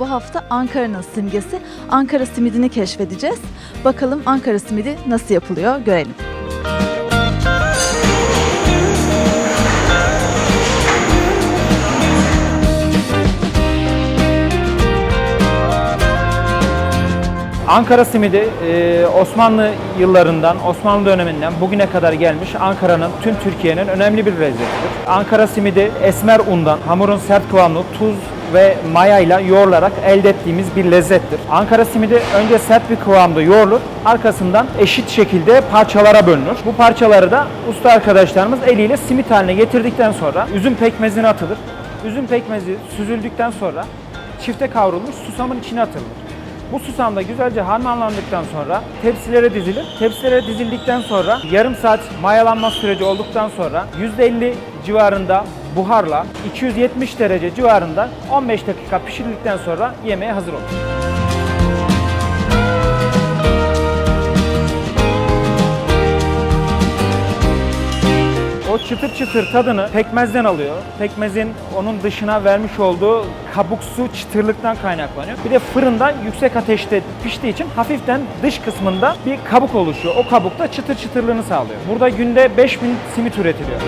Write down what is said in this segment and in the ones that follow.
hafta Ankara'nın simgesi Ankara simidini keşfedeceğiz. Bakalım Ankara simidi nasıl yapılıyor görelim. Ankara simidi e, Osmanlı yıllarından, Osmanlı döneminden bugüne kadar gelmiş Ankara'nın, tüm Türkiye'nin önemli bir lezzetidir. Ankara simidi esmer undan, hamurun sert kıvamlı, tuz ve mayayla yoğrularak elde ettiğimiz bir lezzettir. Ankara simidi önce sert bir kıvamda yoğrulur, arkasından eşit şekilde parçalara bölünür. Bu parçaları da usta arkadaşlarımız eliyle simit haline getirdikten sonra üzüm pekmezine atılır. Üzüm pekmezi süzüldükten sonra çifte kavrulmuş susamın içine atılır. Bu susam da güzelce harmanlandıktan sonra tepsilere dizilir. Tepsilere dizildikten sonra yarım saat mayalanma süreci olduktan sonra %50 civarında buharla 270 derece civarında 15 dakika pişirildikten sonra yemeğe hazır olur. O çıtır çıtır tadını pekmezden alıyor. Pekmezin onun dışına vermiş olduğu kabuksu çıtırlıktan kaynaklanıyor. Bir de fırında yüksek ateşte piştiği için hafiften dış kısmında bir kabuk oluşuyor. O kabuk da çıtır çıtırlığını sağlıyor. Burada günde 5000 simit üretiliyor.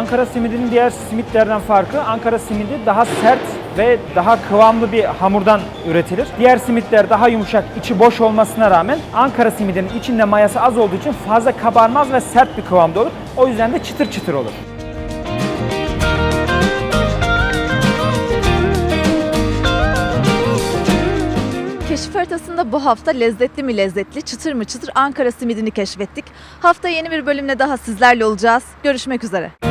Ankara simidinin diğer simitlerden farkı Ankara simidi daha sert ve daha kıvamlı bir hamurdan üretilir. Diğer simitler daha yumuşak, içi boş olmasına rağmen Ankara simidinin içinde mayası az olduğu için fazla kabarmaz ve sert bir kıvamda olur. O yüzden de çıtır çıtır olur. Keşif haritasında bu hafta lezzetli mi lezzetli, çıtır mı çıtır Ankara simidini keşfettik. Hafta yeni bir bölümle daha sizlerle olacağız. Görüşmek üzere.